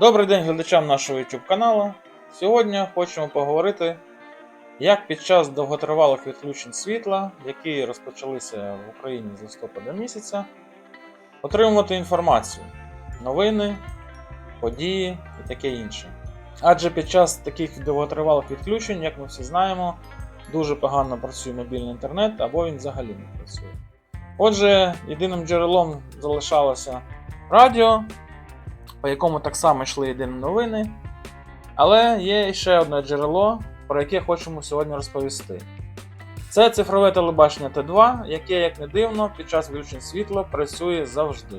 Добрий день глядачам нашого YouTube каналу. Сьогодні хочемо поговорити, як під час довготривалих відключень світла, які розпочалися в Україні з листопада місяця, отримувати інформацію, новини, події і таке інше. Адже під час таких довготривалих відключень, як ми всі знаємо, дуже погано працює мобільний інтернет або він взагалі не працює. Отже, єдиним джерелом залишалося радіо, по якому так само йшли єдині новини. Але є ще одне джерело, про яке хочемо сьогодні розповісти. Це цифрове телебачення Т2, яке, як не дивно, під час відключень світла працює завжди.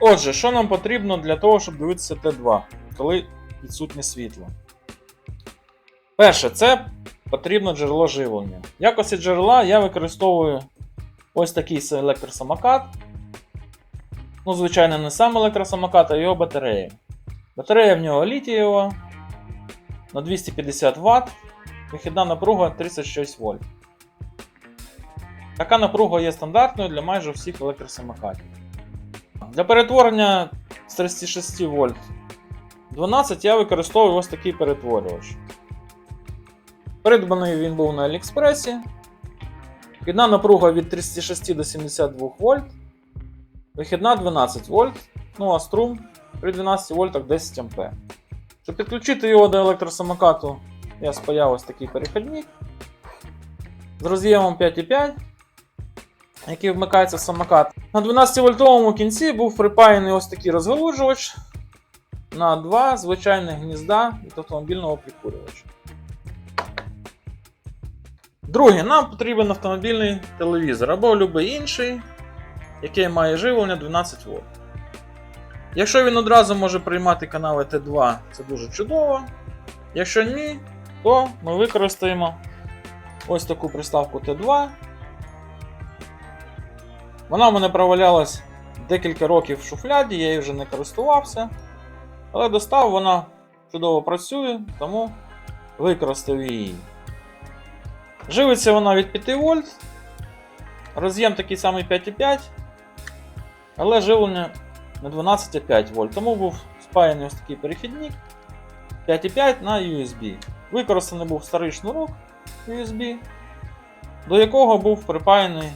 Отже, що нам потрібно для того, щоб дивитися Т2, коли відсутнє світло? Перше, це потрібно джерело живлення. В якості джерела я використовую ось такий електросамокат. Ну, звичайно, не сам електросамокат, а його батарея. Батарея в нього літієва на 250 Вт, вихідна напруга 36 вольт. Така напруга є стандартною для майже всіх електросамокатів. Для перетворення з 36 вольт 12 я використовую ось такий перетворювач. Придбаний він був на Аліекспресі. Вхідна напруга від 36 до 72 вольт. Вихідна 12 вольт, ну а струм при 12 вольтах 10 А. Щоб підключити його до електросамокату, я спаяв ось такий перехідник з роз'ємом 5,5, який вмикається самокат. На 12 вольтовому кінці був припаяний ось такий розгалужувач на два звичайних гнізда від автомобільного прикурювача. Друге, нам потрібен автомобільний телевізор або будь-який інший який має живлення 12 вольт. Якщо він одразу може приймати канали Т2, це дуже чудово. Якщо ні, то ми використаємо ось таку приставку Т2. Вона в мене провалялась декілька років в шуфляді, я її вже не користувався. Але достав, вона чудово працює, тому використав її. Живиться вона від 5 вольт. Роз'єм такий самий 5,5. Але живлення на 12,5 вольт. Тому був спаяний ось такий перехідник 5,5 на USB. Використаний був старий шнурок USB, до якого був припаяний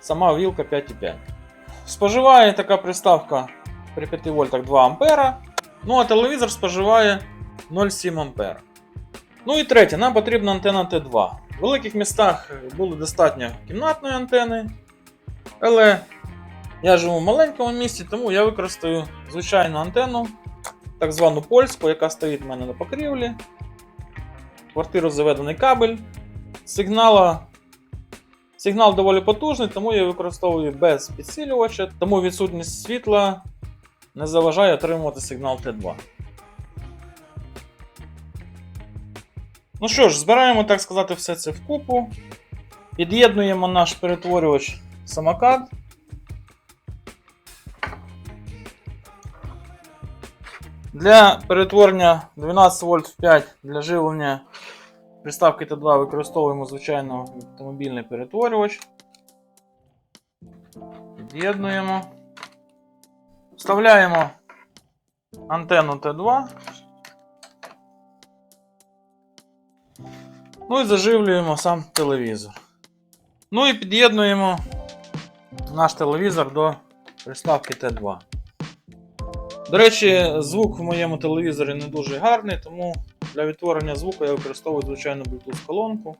сама вілка 5,5. Споживає така приставка при 5 вольтах 2 А. Ну а телевізор споживає 0,7 А. Ну і третє, нам потрібна антенна Т2. В великих містах було достатньо кімнатної антени, але я живу в маленькому місті, тому я використаю звичайну антенну, так звану польську, яка стоїть в мене на покрівлі. Квартиру заведений кабель. Сигнала... Сигнал доволі потужний, тому я використовую без підсилювача, тому відсутність світла не заважає отримувати сигнал Т2. Ну що ж, збираємо, так сказати, все це вкупу. Під'єднуємо наш перетворювач самокат. Для перетворення 12 вольт в 5 для живлення приставки Т2 використовуємо звичайно автомобільний перетворювач. Під'єднуємо. Вставляємо антенну Т2. Ну і заживлюємо сам телевізор. Ну і під'єднуємо наш телевізор до приставки Т2. До речі, звук в моєму телевізорі не дуже гарний, тому для відтворення звуку я використовую звичайну Bluetooth колонку,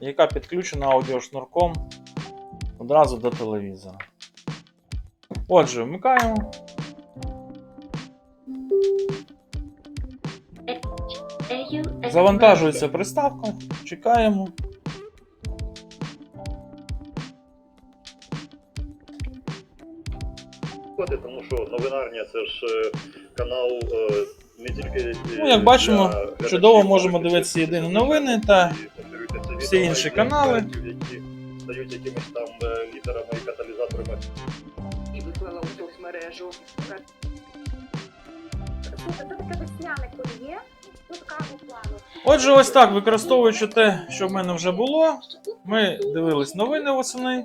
яка підключена аудіошнурком одразу до телевізора. Отже, вмикаємо. Завантажується приставка, чекаємо. Ходи, тому що новинарня це ж е, канал е, не тільки. Ну, як бачимо, для чудово можемо дивитися єдині новини та всі інші канали. Які стають якимись там е, лідерами і каталізаторами і виклала у соцмережу. Слухай, таке весняне. Отже, ось так, використовуючи те, що в мене вже було, ми дивились новини восени,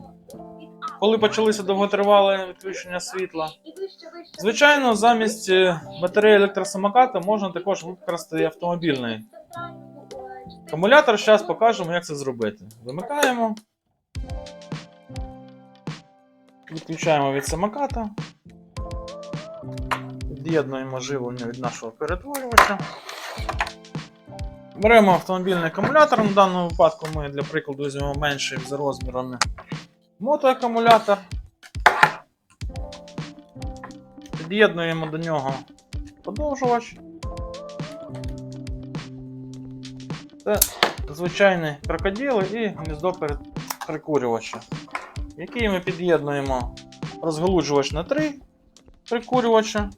коли почалися довготривале відключення світла. Звичайно, замість е, батареї електросамоката можна також використати автомобільний акумулятор. Зараз покажемо, як це зробити. Вимикаємо. Відключаємо від самоката. Від'єднуємо живлення від нашого перетворювача. Беремо автомобільний акумулятор. На даному випадку ми для прикладу візьмемо менший за розмірами мотоакумулятор. Під'єднуємо до нього подовжувач. Це звичайні крокодили і гніздо прикурювача, який ми під'єднуємо розгалуджувач на 3 прикурювача.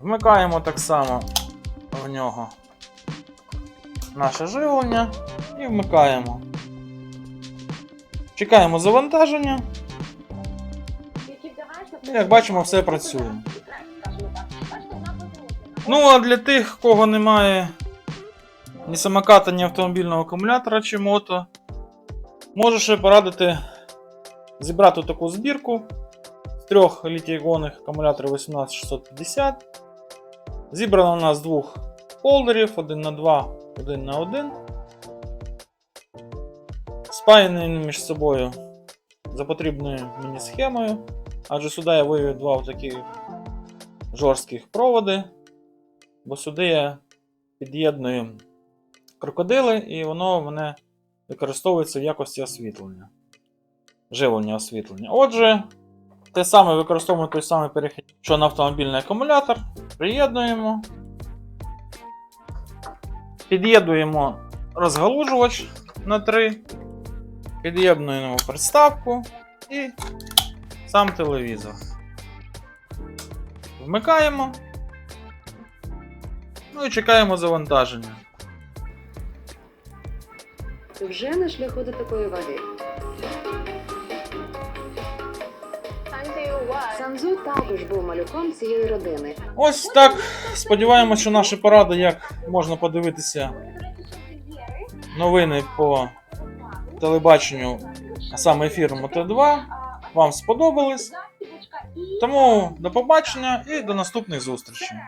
Вмикаємо так само в нього наше живлення і вмикаємо. Чекаємо завантаження. Як бачимо, все працює. Ну, а для тих, кого немає ні самоката, ні автомобільного акумулятора чи мото, можу ще порадити зібрати таку збірку з трьох літій-ігонних акумуляторів 18650. Зібрано у нас двох фолдерів, один на 2, один на 1. Спаяні між собою за потрібною мені схемою. Адже сюди я вивів два таких жорстких проводи, бо сюди я під'єдную крокодили, і воно мене використовується в якості освітлення. Живлення освітлення. Отже, те саме використовуємо той самий перехід, що на автомобільний акумулятор. Приєднуємо. Під'єднуємо розгалужувач на 3. Під'єднуємо приставку і сам телевізор. Вмикаємо. Ну і чекаємо завантаження. Вже на шляху до такої ваги. Санзу також був малюком цієї родини. Ось так. Сподіваємось, що наші поради, як можна подивитися новини по телебаченню, а саме ефіру МТ2. вам сподобались. Тому до побачення і до наступних зустрічей.